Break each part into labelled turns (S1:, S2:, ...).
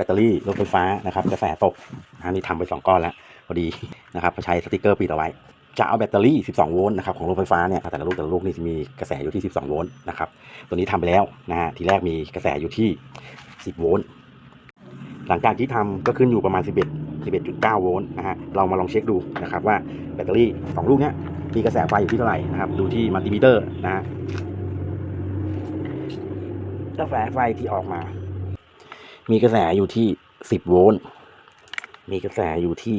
S1: บตเตอรี่รถไฟฟ้านะครับกระแสตกอันนี้ทำไปสองก้อนแล้วพอดีนะครับใช้สติกเกอร์ปิดเอาไว้ จะเอาแบตเตอรี่ 12 โวลต์นะครับของรถไฟฟ้าเนี่ยแต่ละลูกแต่ละลูกนี่จะมีกระแสอยู่ที่ 12 โวลต์นะครับตัวนี้ทำไปแล้วนะฮะทีแรกมีกระแสอยู่ที่ 10 โวลต์หลังจากที่ทำก็ขึ้นอยู่ประมาณ 11 11.9 โวลต์นะฮะเรามาลองเช็คดูนะครับว่าแบตเตอรี่ 2 ลูกเนี้ยมีกระแสไฟอยู่ที่เท่าไหร่นะครับดูที่มัลติมิเตอร์นะฮะกระแสไฟที่ออกมา มีกระแสอยู่ที่10โวลต์มีกระแสอยู่ที่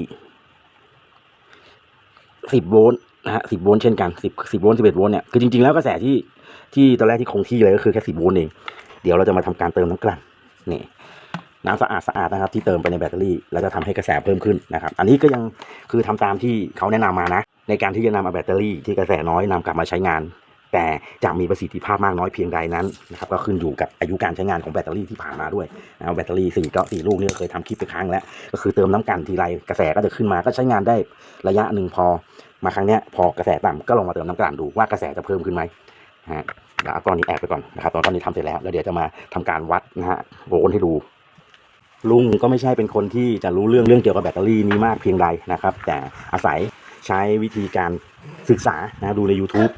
S1: สิบโวลต์นะฮะสิบโวลต์เช่นกันสิบสิบโวลต์สิบเอ็ดโวลต์เนี่ยคือจริงๆแล้วกระแสที่ที่ตอนแรกที่คงที่เลยก็คือแค่สิบโวลต์เอง เดี๋ยวเราจะมาทำการเติมน้ำกลั่นนี่น้ำสะอาดสะอาดนะครับ ที่เติมไปในแบตเตอรี่ แล้วจะทำให้กระแสเพิ่มขึ้นนะครับ อันนี้ก็ยังคือทำตามที่เขาแนะนำมานะ ในการที่จะนำเอาแบตเตอรี่ที่กระแสน้อยนำกลับมาใช้งาน แต่จะมีประสิทธิภาพมากน้อยเพียงใดนั้นนะครับก็ขึ้นอยู่กับอายุการใช้งานของแบตเตอรี่ที่ผ่านมาด้วยนะแบตเตอรี่สี่ก็สี่ลูกนี่ก็เคยทำคลิปไปครั้งแล้วก็คือเติมน้ำกันทีไรกระแสก็จะขึ้นมาก็ใช้งานได้ระยะหนึ่งพอมาครั้งเนี้ยพอกระแสต่ำก็ลองมาเติมน้ำกลั่นดูว่ากระแสจะเพิ่มขึ้นไหมฮะแล้วก้อนนี้แอบไปก่อนนะครับ ตอนก้อนนี้ทำเสร็จแล้วแล้วเดี๋ยวจะมาทำการวัดนะฮะโวลต์ให้ดู ลุงก็ไม่ใช่เป็นคนที่จะรู้เรื่องเรื่องเกี่ยวกับแบตเตอรี่นี้มากเพียงใดนะครับ แต่อาศัยใช้วิธีการศึกษานะดูใน YouTube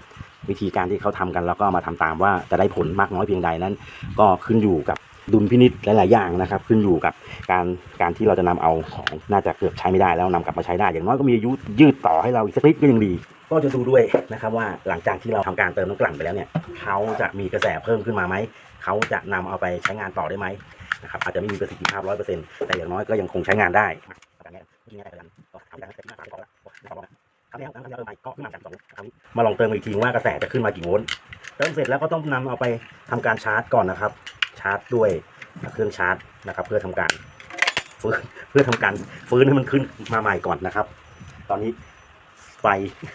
S1: วิธีการที่เขาทำกันแล้วก็มาทำตามว่าจะได้ผลมากน้อยเพียงใดนั้น ก็ขึ้นอยู่กับดุลพินิษหลาย ๆ อย่างนะครับ ขึ้นอยู่กับการการที่เราจะนำเอาของน่าจะเกือบใช้ไม่ได้แล้วนำกลับมาใช้ได้ อย่างน้อยก็มีอายุยืดต่อให้เราอีกสักนิดก็ยังดี ก็จะดูด้วยนะครับว่าหลังจากที่เราทำการเติมน้ำกลั่นไปแล้วเนี่ยเขาจะมีกระแสเพิ่มขึ้นมาไหมเขาจะนำเอาไปใช้งานต่อได้ไหมนะครับอาจจะไม่มีประสิทธิภาพร้อยเปอร์เซ็นต์แต่อย่างน้อยก็ยังคงใช้งานได้แบบนี้ที่ง่ายไปกันก็ทำได้แต่ที่มาสามก่อแล้วไม่ขอบอกนะครั้งนี้ครั้งนี้เติมใหม่ก็ขึ้นมาจากสอง มาลองเติมอีกทีว่ากระแสจะขึ้นมากี่โวลต์เติมเสร็จแล้วก็ต้องนำเอาไปทำการชาร์จก่อนนะครับ ชาร์จด้วยเครื่องชาร์จนะครับ เพื่อทำการฟื้นเพื่อทำการฟื้นให้มันขึ้นมาใหม่ก่อนนะครับ ตอนนี้ไฟ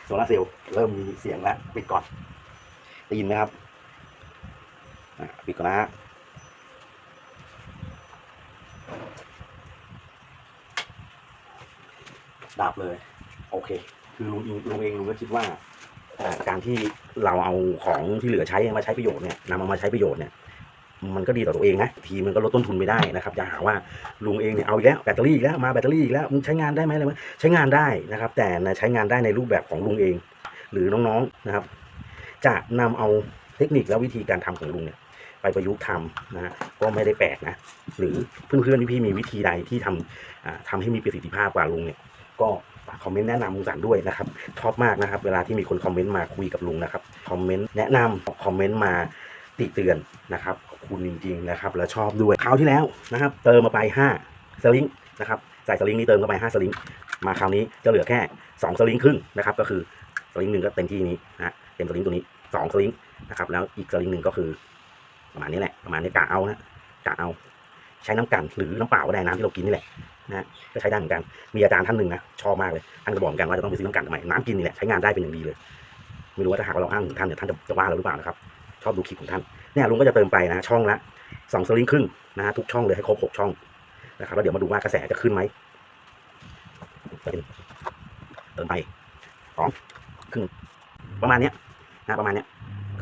S1: โซลาร์เซลล์เริ่มมีเสียงแล้วปิดก่อนได้ยินไหมครับปิดก่อนนะฮะดับเลย โอเค คือลุงเองลุงเองลุงก็คิดว่า การที่เราเอาของที่เหลือใช้มาใช้ประโยชน์เนี่ยนำเอามาใช้ประโยชน์เนี่ยมันก็ดีต่อตัวเองนะทีมันก็ลดต้นทุนไม่ได้นะครับอย่าหาว่าลุงเองเนี่ยเอาอีกแล้วแบตเตอรี่อีกแล้วมาแบตเตอรี่อีกแล้วมึงใช้งานได้ไหมอะไรไหมใช้งานได้นะครับ แต่ใช้งานได้ในรูปแบบของลุงเอง หรือน้องๆนะครับ จะนำเอาเทคนิคและวิธีการทำของลุงเนี่ยไปประยุกต์ทำนะฮะก็ไม่ได้แปลกนะ หรือเพื่อนๆพี่ๆมีวิธีใดที่ทำอ่าทำให้มีประสิทธิภาพกว่าลุงเนี่ยก็ ฝากคอมเมนต์แนะนำลุงสันด้วยนะครับชอบมากนะครับ เวลาที่มีคนคอมเมนต์มาคุยกับลุงนะครับคอมเมนต์แนะนำคอมเมนต์มาติเตือนนะครับขอบคุณจริงๆนะครับ แล้วชอบด้วยคราวที่แล้วนะครับ เติมมาไป5สลิงนะครับใส่สลิงนี้เติมเข้าไป5สลิงมาคราวนี้จะเหลือแค่2สลิงครึ่งนะครับ ก็คือสลิงหนึ่งก็เต็มที่นี้นะเต็มสลิงตัวนี้2สลิงนะครับแล้วอีกสลิงหนึ่งก็คือประมาณนี้แหละประมาณนี้กะเอานะกะเอา ใช้น้ำกันหรือน้ำเปล่าก็ได้น้ำที่เรากินนี่แหละ นะก็ใช้ได้เหมือนกัน มีอาจารย์ท่านหนึ่งนะชอบมากเลยท่านก็บอกเหมือนกันว่าจะต้องไปซื้อน้ำกันทำไมน้ำกินนี่แหละใช้งานได้เป็นอย่างดีเลย ไม่รู้ว่าถ้าหากว่าเราอ้างถึงท่านเนี่ยท่านจะจะว่าเราหรือเปล่านะครับ ชอบดูคลิปของท่านเนี่ยลุงก็จะเติมไปนะช่องละสองสลิงครึ่งนะฮะทุกช่องเลยให้ครบหกช่องนะครับแล้วเดี๋ยวมาดูว่ากระแสจะขึ้นไหมเติมไปสองครึ่งประมาณเนี้ยนะประมาณเนี้ย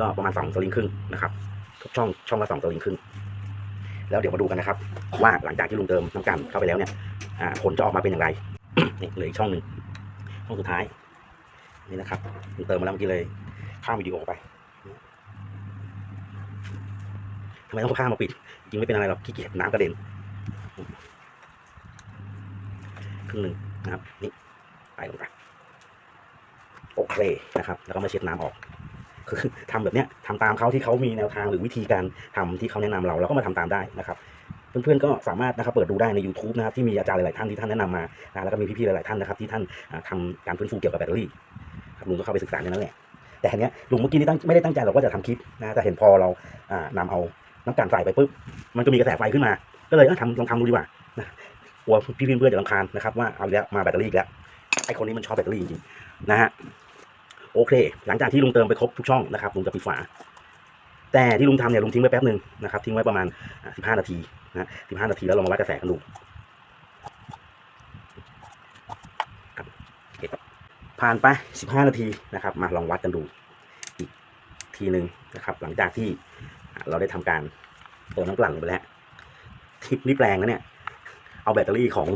S1: ก็ประมาณสองสลิงครึ่งนะครับ ทุกช่องช่องละสองสลิงครึ่ง แล้วเดี๋ยวมาดูกันนะครับ ว่าหลังจากที่ลุงเติมน้ำกันเข้าไปแล้วเนี่ยผลจะออกมาเป็นอย่างไรนี่เหลืออีกช่องหนึ่งช่องสุดท้าย นี่นะครับลุงเติมมาแล้วเมื่อกี้เลยข้ามวิดีโอไปทำไมต้องข้ามมาปิด จริงไม่เป็นอะไรหรอกขี้เกียจน้ำกระเด็นครึ่งหนึ่งนะครับ นี่ไปลงไปโอเคนะครับ แล้วก็มาเช็ดน้ำออก คือทำแบบเนี้ยทำตามเขาที่เขามีแนวทางหรือวิธีการทำที่เขาแนะนำเราเราก็มาทำตามได้นะครับเพื่อนๆก็สามารถนะครับเปิดดูได้ใน YouTube นะครับที่มีอาจารย์หลายๆท่านที่ท่านแนะนำมานะแล้วก็มีพี่ๆหลายๆท่านนะครับที่ท่านอ่าทำการฟื้นฟูเกี่ยวกับแบตเตอรี่ครับลุงก็เข้าไปศึกษาในนั้นแหละแต่ทีเนี้ยลุงเมื่อกี้นี่ตั้งไม่ได้ตั้งใจหรอกว่าจะทำคลิปนะแต่เห็นพอเราอ่านำเอาน้ำกันใส่ไปปุ๊บมันก็มีกระแสไฟขึ้นมา ก็เลยเอ้ยทำลองทำดูดีกว่านะกลัวพี่ๆเพื่อนๆจะรำคาญนะครับว่าเอาแล้วมาแบตเตอรี่แล้วไอคนนี้มันชอบแบตเตอรี่จริงๆนะฮะ โอเค หลังจากที่ลุงเติมไปครบทุกช่องนะครับลุงจะปิดฝา แต่ที่ลุงทำเนี่ยลุงทิ้งไว้แป๊บหนึ่งนะครับทิ้งไว้ประมาณสิบห้านาทีนะสิบห้านาทีแล้วลองมาวัดกระแสกันดูผ่านไปสิบห้านาทีนะครับ มาลองวัดกันดูอีกทีหนึ่งนะครับ หลังจากที่เราได้ทำการเติมน้ำกลั่นลงไปแล้วทิปนี่แปลงนะเนี่ย เอาแบตเตอรี่ของ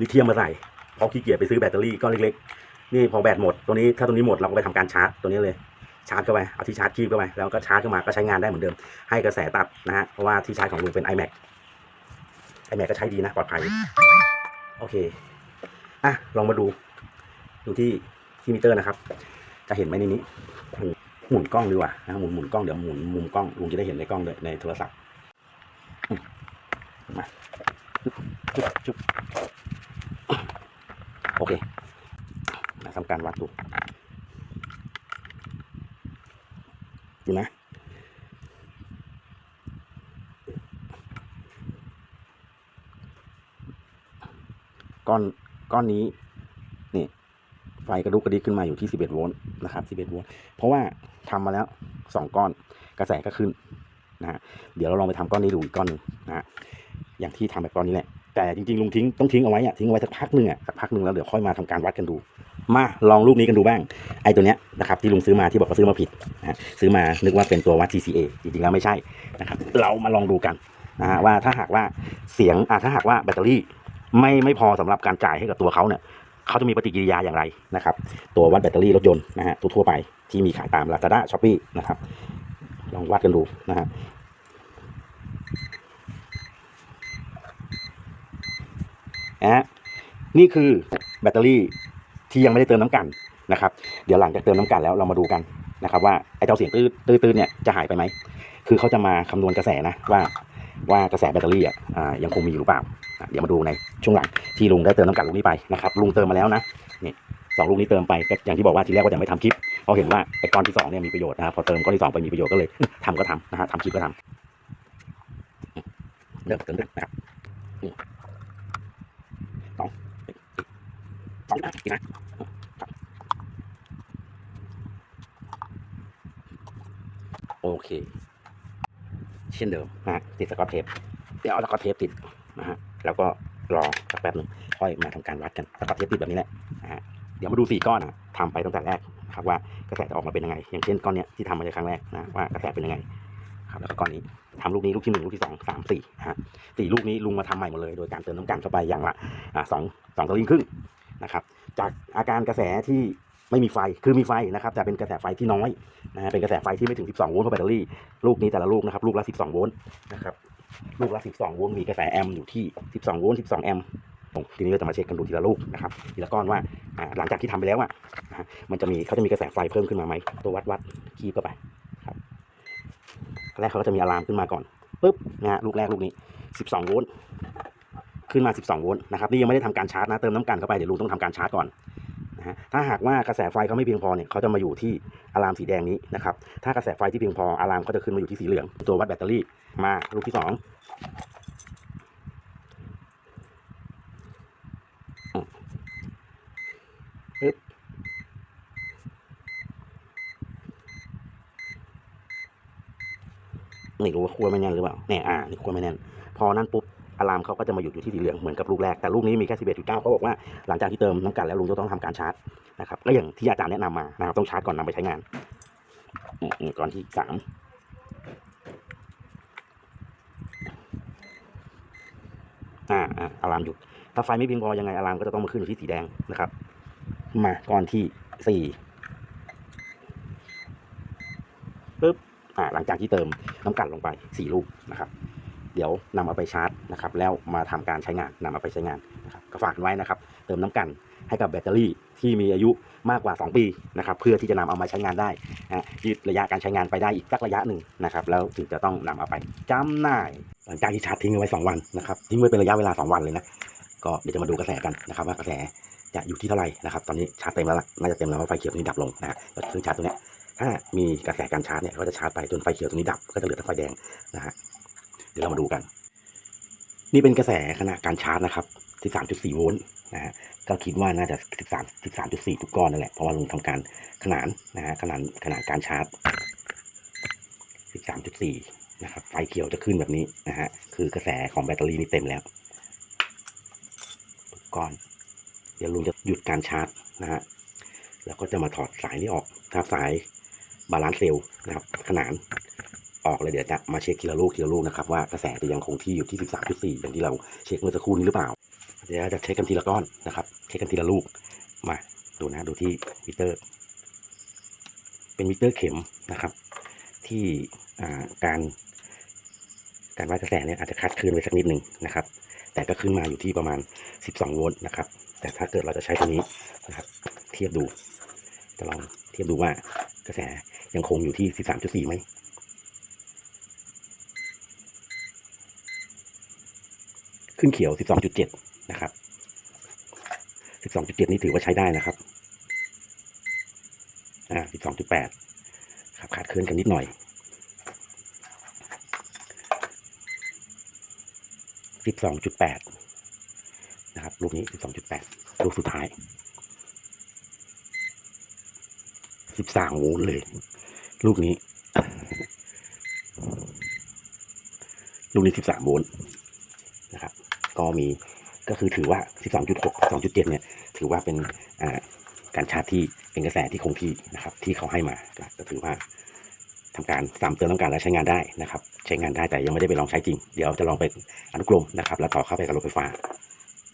S1: ลิเธียมมาใส่เพราะขี้เกียจไปซื้อแบตเตอรี่ก้อนเล็กๆ นี่พอแบตหมดตัวนี้ถ้าตัวนี้หมดเราก็ไปทำการชาร์จตัวนี้เลยชาร์จเข้าไปเอาที่ชาร์จคีบเข้าไปแล้วก็ชาร์จเข้ามาก็ใช้งานได้เหมือนเดิม ให้กระแสตัดนะฮะเพราะว่าที่ชาร์จของลุงเป็น iMac iMac ก็ใช้ดีนะปลอดภัยโอเคอะลองมาดูดูที่ที่มิเตอร์นะครับ จะเห็นไหมในนี้หมุนกล้องดีกว่านะหมุนหมุนกล้องเดี๋ยวหมุนมุมกล้องลุงจะได้เห็นในกล้องเลยในโทรศัพท์มาจุ๊บจุ๊บโอเค มาการวัดดูดูนะก้อนก้อนนี้นี่ไฟกระดุกกระดิกขึ้นมาอยู่ที่ 11 โวลต์นะครับ11โวลต์เพราะว่าทำมาแล้ว 2 ก้อนกระแสก็ขึ้นนะฮะเดี๋ยวเราลองไปทำก้อนนี้ดูอีกก้อนหนึงนะฮะอย่างที่ทำแบบก้อนนี้แหละแต่จริงๆลุงทิ้งต้องทิ้งเอาไว้อะทิ้งเอาไว้สักพักหนึ่งอะสักพักหนึ่งแล้วเดี๋ยวค่อยมาทำการวัดกันดู มาลองลูกนี้กันดูบ้าง ไอ้ตัวเนี้ยนะครับที่ลุงซื้อมาที่บอกว่าซื้อมาผิดนะซื้อมานึกว่าเป็นตัววัด TCA จริงๆแล้วไม่ใช่นะครับ เรามาลองดูกันนะฮะว่าถ้าหากว่าเสียงอะถ้าหากว่าแบตเตอรี่ไม่ไม่พอสำหรับการจ่ายให้กับตัวเขาเนี่ยเขาจะมีปฏิกิริยาอย่างไรนะครับ ตัววัดแบตเตอรี่รถยนต์นะฮะทั่วไปที่มีขายตาม Lazada Shopee นะครับ ลองวัดกันดูนะฮะนะฮะนี่คือแบตเตอรี่ ที่ยังไม่ได้เติมน้ำกันนะครับ เดี๋ยวหลังจากเติมน้ำกันแล้วเรามาดูกันนะครับ ว่าไอ้เจ้าเสียงตื้อตื้อเนี่ยจะหายไปไหมคือเขาจะมาคำนวณกระแสนะว่าว่ากระแสแบตเตอรี่อะยังคงมีอยู่หรือเปล่า เดี๋ยวมาดูในช่วงหลังที่ลุงได้เติมน้ำกัดลูกนี้ไปนะครับลุงเติมมาแล้วนะนี่สองลูกนี้เติมไปก็อย่างที่บอกว่าทีแรกว่าจะไม่ทำคลิปเพราะเห็นว่าไอ้ก้อนที่สองเนี่ยมีประโยชน์นะครับพอเติมก้อนที่สองไปมีประโยชน์ก็เลยทำก็ทำนะฮะทำคลิปก็ทำเริ่มเติมด้วยนะครับนี่สอง สองนะอีกนะโอเค เช่นเดิมนะฮะติดสกอตเทปเดี๋ยวเอาสกอตเทปติดนะฮะแล้วก็รอสักแป๊บหนึ่งค่อยมาทำการวัดกันสกอตเทปติดแบบนี้แหละนะฮะเดี๋ยวมาดูสี่ก้อนนะทำไปตั้งแต่แรกครับว่ากระแสจะออกมาเป็นยังไง อย่างเช่นก้อนเนี้ยที่ทำมาในครั้งแรกนะว่ากระแสเป็นยังไงครับแล้วก็ก้อนนี้ทำลูกนี้ลูกที่หนึ่งลูกที่สองสามสี่ฮะสี่ลูกนี้ลุงมาทำใหม่หมดเลยโดยการเติมน้ำกันเข้าไปอย่างละอ่าสองสองตะลิงครึ่ง นะครับ จากอาการกระแสที่ไม่มีไฟ คือมีไฟนะครับ แต่เป็นกระแสไฟที่น้อยนะฮะเป็นกระแสไฟที่ไม่ถึง 12 โวลต์เพราะแบตเตอรี่ ลูกนี้แต่ละลูกนะครับ ลูกละ 12 โวลต์นะครับ ลูกละ 12 โวลต์ มีกระแสแอมป์อยู่ที่ 12 โวลต์ 12 แอมป์ทีนี้เราจะมาเช็คกันดูทีละลูกนะครับ ทีละก้อนว่า หลังจากที่ทำไปแล้วอะนะฮะมันจะมีเขาจะมีกระแสไฟเพิ่มขึ้นมาไหม ตัววัดวัดคีบเข้าไปครับ แรกเขาก็จะมีอะลามขึ้นมาก่อนปุ๊บนะฮะลูกแรกลูกนี้ 12 โวลต์ ขึ้นมา 12 โวลต์นะครับนี่ยังไม่ได้ทำการชาร์จนะเติมน้ำกันเข้าไปเดี๋ยวลุงต้องทำการชาร์จก่อนนะฮะถ้าหากว่ากระแสไฟเขาไม่เพียงพอเนี่ยเขาจะมาอยู่ที่อะลามสีแดงนี้นะครับถ้ากระแสไฟที่เพียงพออะลามก็จะขึ้นมาอยู่ที่สีเหลือง ตัววัดแบตเตอรี่มาลูกที่สองอืมปึ๊บไม่รู้ว่าคั่วไม่แน่นหรือเปล่าเนี่ยอ่านี่คั่วไม่แน่น พอนั้นปุ๊บ อะลามเขาก็จะมาหยุดอยู่ที่สีเหลืองเหมือนกับลูกแรกแต่ลูกนี้มีแค่11.9เอ็ดถึงเก้าเขาบอกว่าหลังจากที่เติมน้ำกันแล้วลุงจะต้องทำการชาร์จนะครับก็อย่างที่อาจารย์แนะนำมานะครับต้องชาร์จก่อนนำไปใช้งานอืมนี่ก้อนที่สามอ่าอ่าอะลามหยุดถ้าไฟไม่เพียงพอยังไงอะลามก็จะต้องมาขึ้นอยู่ที่สีแดงนะครับ มาก้อนที่สี่ปึ๊บอ่าหลังจากที่เติมน้ำกัดลงไปสี่ลูกนะครับ เดี๋ยวนำเอาไปชาร์จนะครับแล้วมาทำการใช้งานนำเอาไปใช้งานนะครับก็ฝากไว้นะครับ เติมน้ำกันให้กับแบตเตอรี่ที่มีอายุมากกว่า 2 ปีนะครับเพื่อที่จะนำเอามาใช้งานได้นะยืดระยะการใช้งานไปได้อีกสักระยะหนึ่งนะครับแล้วถึงจะต้องนำเอาไปจำหน่ายหลังจากที่ชาร์จทิ้งไว้ 2 วันนะครับทิ้งไว้เป็นระยะเวลา 2 วันเลยนะก็เดี๋ยวจะมาดูกระแสกันนะครับ ว่ากระแสจะอยู่ที่เท่าไหร่นะครับตอนนี้ชาร์จเต็มแล้วล่ะน่าจะเต็มแล้วเพราะไฟเขียวตัวนี้ดับลงนะฮะก็คือชาร์จตัวเนี้ยถ้ามีกระแสการชาร์จเนี่ยก็จะชาร์จไปจนไฟเขียวตัวนี้ดับก็จะเหลือแต่ไฟแดงนะฮะ เดี๋ยวเรามาดูกัน นี่เป็นกระแสขณะการชาร์จนะครับ 13.4 โวลต์นะฮะก็คิดว่าน่าจะ 13 13.4 ทุกก้อนนั่นแหละ เพราะว่าลุงทำการขนานนะฮะขนานขนานการชาร์จ 13.4 นะครับ ไฟเขียวจะขึ้นแบบนี้นะฮะ คือกระแสของแบตเตอรี่นี่เต็มแล้ว ทุกก้อน เดี๋ยวลุงจะหยุดการชาร์จนะฮะ แล้วก็จะมาถอดสายนี้ออกถ้าสายบาลานซ์เซลล์นะครับ ขนาน เลยเดี๋ยวจะมาเช็คทีละลูกทีละลูกนะครับว่ากระแสจะยังคงที่อยู่ที่ 13.4 อย่างที่เราเช็คเมื่อสักครู่นี้หรือเปล่า เดี๋ยวจะเช็คกันทีละก้อนนะครับ เช็คกันทีละลูกมาดูนะดูที่มิเตอร์ เป็นมิเตอร์เข็มนะครับ ที่การ การวัดกระแสเนี่ยอาจจะคลาดคลื่นไปสักนิดหนึ่งนะครับ แต่ก็ขึ้นมาอยู่ที่ประมาณ 12 โวลต์นะครับ แต่ถ้าเกิดเราจะใช้ตัวนี้นะครับ เทียบดู จะลองเทียบดูว่ากระแสยังคงอยู่ที่ 13.4ไหม ขึ้นเขียว 12.7 นะครับ 12.7 นี่ถือว่าใช้ได้นะครับ อ่า 12.8 ครับขาดเคลื่อนกันนิดหน่อย 12.8 นะครับ ลูกนี้ 12.8 ลูกสุดท้าย 13 โวลต์เลย ลูกนี้ลูกนี้ 13 โวลต์นะครับ ก็มีก็คือถือว่า 12.6 2.7 เนี่ย ถือว่าเป็นการชาร์จที่เป็นกระแสที่คงที่นะครับ ที่เขาให้มาก็ถือว่าทำการสามเตือนต้องการและใช้งานได้นะครับ ใช้งานได้แต่ยังไม่ได้ไปลองใช้จริง เดี๋ยวจะลองไปอนุกรมนะครับ แล้วต่อเข้าไปกับรถไฟฟ้า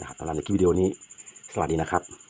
S1: นะครับสำหรับในคลิปวิดีโอนี้ สวัสดีนะครับ